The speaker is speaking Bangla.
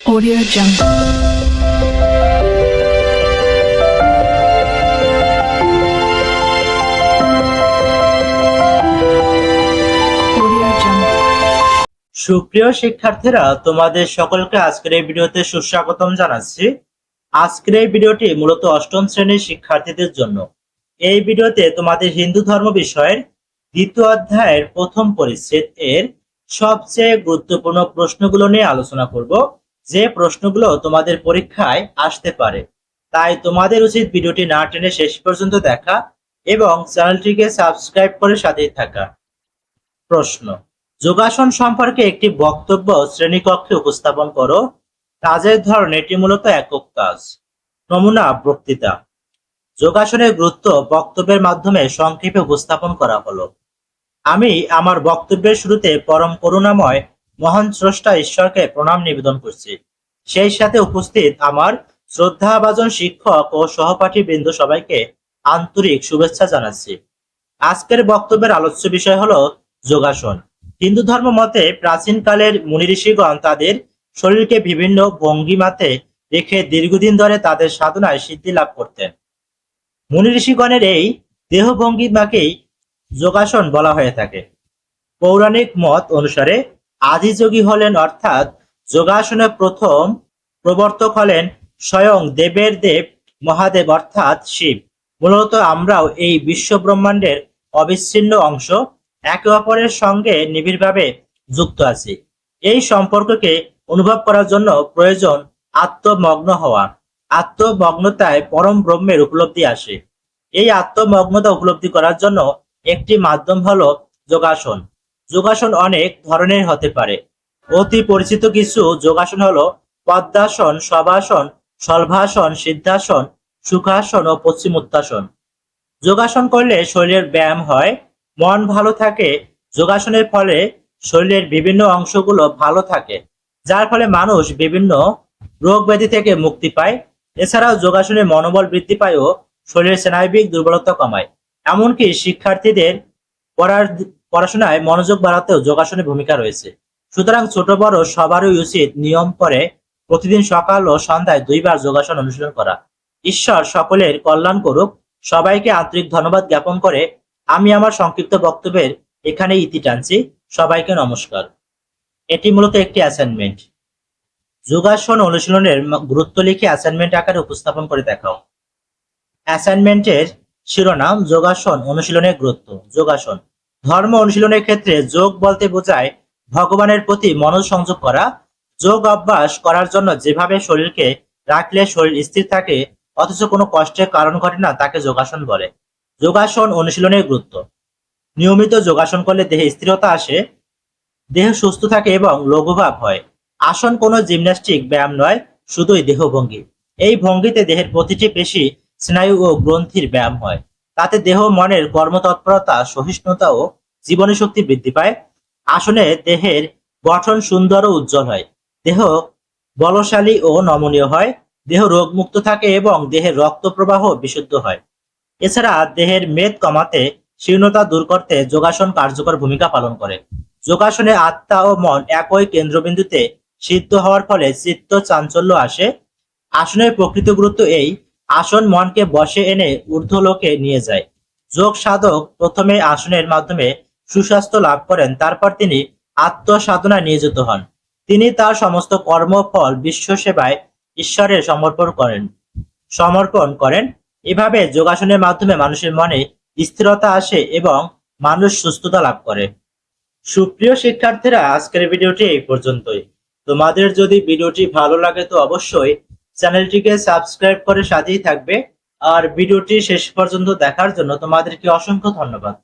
Audio Jungle. সুপ্রিয় শিক্ষার্থীরা, তোমাদের সকলকে আজকের এই ভিডিওতে সুস্বাগতম জানাচ্ছি। আজকের এই ভিডিওটি মূলত অষ্টম শ্রেণির শিক্ষার্থীদের জন্য। এই ভিডিওতে তোমাদের হিন্দু ধর্ম বিষয়ের দ্বিতীয় অধ্যায়ের প্রথম পরিচ্ছেদ এর সবচেয়ে গুরুত্বপূর্ণ প্রশ্নগুলো নিয়ে আলোচনা করব। যে প্রশ্নগুলো তোমাদের পরীক্ষায় আসতে পারে। তাই তোমাদের উচিত ভিডিওটি না টেনে শেষ পর্যন্ত দেখা এবং চ্যানেলটিকে সাবস্ক্রাইব করে সাথেই থাকা। প্রশ্ন, যোগাসন সম্পর্কে একটি বক্তব্য শ্রেণীকক্ষে উপস্থাপন করো। কাজের ধরন এটি মূলত একক কাজ। নমুনা, বক্তৃতা। যোগাসনের গুরুত্ব বক্তব্যের মাধ্যমে সংক্ষেপে উপস্থাপন করা হলো। আমি আমার বক্তব্যের শুরুতে পরম করুণাময় মহান স্রষ্টা ঈশ্বরকে প্রণাম নিবেদন করছি। সেই সাথে উপস্থিত আমার শ্রদ্ধাভাজন শিক্ষক ও সহপাঠী বৃন্দ সবাইকে আন্তরিক শুভেচ্ছা জানাচ্ছি। আজকের বক্তব্যের আলোচ্য বিষয় হলো যোগাসন। হিন্দু ধর্ম মতে প্রাচীনকালের মুনি ঋষিগণ তাদের শরীরকে বিভিন্ন ভঙ্গিমাতে রেখে দীর্ঘদিন ধরে তাদের সাধনায় সিদ্ধি লাভ করতেন। মুনি ঋষিগণের এই দেহ ভঙ্গিমাকেই যোগাসন বলা হয়ে থাকে। পৌরাণিক মত অনুসারে আদিযোগী হলেন অর্থাৎ যোগাসনে প্রথম প্রবর্তক হলেন স্বয়ং দেবের দেব মহাদেব অর্থাৎ শিব। মূলত আমরাও এই বিশ্ব ব্রহ্মাণ্ডের অবিচ্ছিন্ন অংশ একে অপরের সঙ্গে নিবিড়ভাবে যুক্ত আছি। এই সম্পর্ককে অনুভব করার জন্য প্রয়োজন আত্মমগ্ন হওয়া। আত্মমগ্নতায় পরম ব্রহ্মের উপলব্ধি আসে। এই আত্মমগ্নতা উপলব্ধি করার জন্য একটি মাধ্যম হলো যোগাসন। যোগাসন অনেক ধরনের হতে পারে। অতি পরিচিত কিছু যোগাসন হলো পদ্মাসন, শবাসন, শলভাসন, সিদ্ধাসন, সুখাসন ও পশ্চিম পশ্চিমোত্তাসন। যোগাসন করলে শরীরের ব্যায়াম হয়, মন ভালো থাকে, যোগাসনের ফলে শরীরের বিভিন্ন অংশগুলো ভালো থাকে, যার ফলে মানুষ বিভিন্ন রোগ ব্যাধি থেকে মুক্তি পায়। এছাড়াও যোগাসনে মনোবল বৃদ্ধি পায় ও শরীরের স্নায়বিক দুর্বলতা কমায়। এমনকি শিক্ষার্থীদের পড়ার পড়াশোনায় মনোযোগ বাড়াতেও যোগাসনের ভূমিকা রয়েছে। সুতরাং ছোট বড় সবারই উচিত নিয়ম করে প্রতিদিন সকাল ও সন্ধ্যায় দুইবার যোগাসন অনুশীলন করা। ঈশ্বর সকলের কল্যাণ করুক। সবাইকে আন্তরিক ধন্যবাদ জ্ঞাপন করে আমি আমার সংক্ষিপ্ত বক্তব্যের এখানে ইতি টানছি। সবাইকে নমস্কার। এটি মূলত একটি অ্যাসাইনমেন্ট যোগাসন অনুশীলনের গুরুত্ব লিখে অ্যাসাইনমেন্ট আকারে উপস্থাপন করে দেখাও। অ্যাসাইনমেন্টের শিরোনাম যোগাসন অনুশীলনের গুরুত্ব। যোগাসন। ধর্ম অনুশীলনের ক্ষেত্রে যোগ বলতে বোঝায় ভগবানের প্রতি মনোসংযোগ করা। যোগ অভ্যাস করার জন্য যেভাবে শরীরকে রাখলে শরীর স্থির থাকে, অথচ কোনো কষ্টের কারণ ঘটে না, তাকে যোগাসন বলে। যোগাসন অনুশীলনের গুরুত্ব। নিয়মিত যোগাসন করলে দেহে স্থিরতা আসে, দেহ সুস্থ থাকে এবং লঘুভাব হয়। আসন কোনো জিমন্যাস্টিক, ব্যায়াম নয়, শুধুই দেহভঙ্গি। এই ভঙ্গিতে দেহের প্রতিটি পেশি, স্নায়ু ও গ্রন্থির ব্যায়াম হয়। তাতে দেহ, মনের কর্মতৎপরতা, সহিষ্ণুতা ও জীবনী শক্তি বৃদ্ধি পায়। আসনে দেহের গঠন সুন্দর ও উজ্জ্বল হয়। দেহ বলশালী ও নমনীয় হয়। দেহ রোগমুক্ত থাকে এবং দেহের রক্ত প্রবাহ বিশুদ্ধ হয়। এছাড়া দেহের মেদ কমাতে শীর্ণতা দূর করতে যোগাসন কার্যকর ভূমিকা পালন করে। যোগাসনে আত্মা ও মন একই কেন্দ্রবিন্দুতে সিদ্ধ হওয়ার ফলে চিত্ত চাঞ্চল্য আসে। আসনের প্রকৃত গুরুত্ব এই আসন মনকে বসে এনে ঊর্ধ্বলোকে নিয়ে যায়। যোগ সাধক প্রথমে আসনের মাধ্যমে সুস্বাস্থ্য লাভ করেন, তারপর তিনি আত্মসাধনায় নিয়োজিত হন। তিনি তার সমস্ত কর্মফল বিশ্ব সেবায় ঈশ্বরের সমর্পণ করেন সমর্পণ করেন। এভাবে যোগাসনের মাধ্যমে মানুষের মনে স্থিরতা আসে এবং মানুষ সুস্থতা লাভ করে। সুপ্রিয় শিক্ষার্থীরা, আজকের ভিডিওটি এই পর্যন্তই। তোমাদের যদি ভিডিওটি ভালো লাগে তো অবশ্যই চ্যানেলটিকে সাবস্ক্রাইব করে সাথেই থাকবে। আর ভিডিওটি শেষ পর্যন্ত দেখার জন্য তোমাদেরকে অসংখ্য ধন্যবাদ।